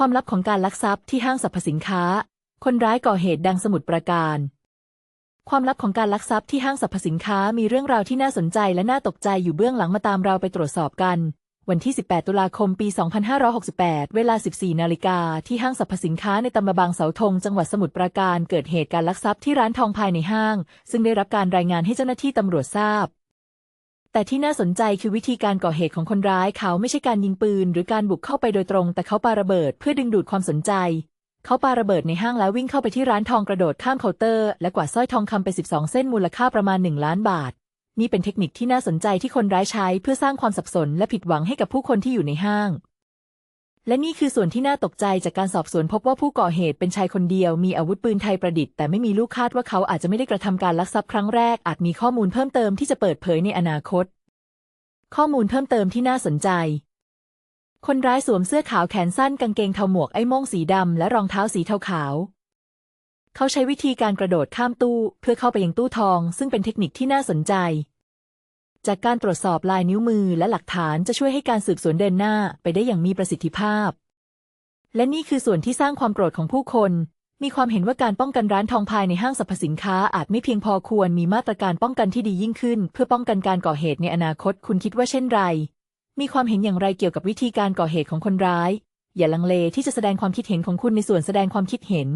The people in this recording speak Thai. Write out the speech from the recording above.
ความลับของการลักทรัพย์ที่ห้างสรรพสินค้า คนร้ายก่อเหตุดังสมุทรปราการ ความลับของการลักทรัพย์ที่ห้างสรรพสินค้ามีเรื่องราวที่น่าสนใจและน่าตกใจอยู่เบื้องหลังมาตามเราไปตรวจสอบกัน วันที่ 18 ตุลาคม ปี 2568 เวลา 14 นาฬิกาที่ห้างสรรพสินค้าในตำบลบางเสาธง จังหวัดสมุทรปราการ เกิดเหตุการลักทรัพย์ที่ร้านทองภายในห้าง ซึ่งได้รับการรายงานให้เจ้าหน้าที่ตำรวจทราบ แต่ที่น่าสนใจคือวิธีการก่อเหตุของคนร้ายเขาไม่ใช่การยิงปืน หรือการบุกเข้าไปโดยตรง แต่เขาปาระเบิดเพื่อดึงดูดความสนใจ เขาปาระเบิดในห้างแล้ววิ่งเข้าไปที่ร้านทองกระโดดข้ามเคาน์เตอร์ และกวาดสร้อยทองคำไป 12 เส้นมูลค่าประมาณ 1 ล้านบาท นี่เป็นเทคนิคที่น่าสนใจที่คนร้ายใช้เพื่อสร้างความสับสนและผิดหวังให้กับผู้คนที่อยู่ในห้าง และนี่คือส่วนที่น่าตกใจจากการสอบสวนพบว่าผู้ก่อเหตุเป็นชายคนเดียว มีอาวุธปืนไทยประดิษฐ์แต่ไม่มีลูกคาดว่าเขาอาจจะไม่ได้กระทำการลักทรัพย์ครั้งแรก อาจมีข้อมูลเพิ่มเติมที่จะเปิดเผยในอนาคต ข้อมูลเพิ่มเติมที่น่าสนใจ คนร้ายสวมเสื้อขาวแขนสั้นกางเกงเทาหมวกไอ้โม่งสีดำและรองเท้าสีเทาขาว เขาใช้วิธีการกระโดดข้ามตู้ เพื่อเข้าไปยังตู้ทอง ซึ่งเป็นเทคนิคที่น่าสนใจ จากการตรวจสอบลายนิ้วมือและหลักฐานจะช่วยให้การสืบสวนเดินหน้าไปได้อย่างมีประสิทธิภาพ และนี่คือส่วนที่สร้างความโกรธของผู้คน มีความเห็นว่าการป้องกันร้านทองภายในห้างสรรพสินค้าอาจไม่เพียงพอควรมีมาตรการป้องกันที่ดียิ่งขึ้น เพื่อป้องกันการก่อเหตุในอนาคตคุณคิดว่าเช่นไร มีความเห็นอย่างไรเกี่ยวกับวิธีการก่อเหตุของคนร้าย อย่าลังเลที่จะแสดงความคิดเห็นของคุณในส่วนแสดงความคิดเห็น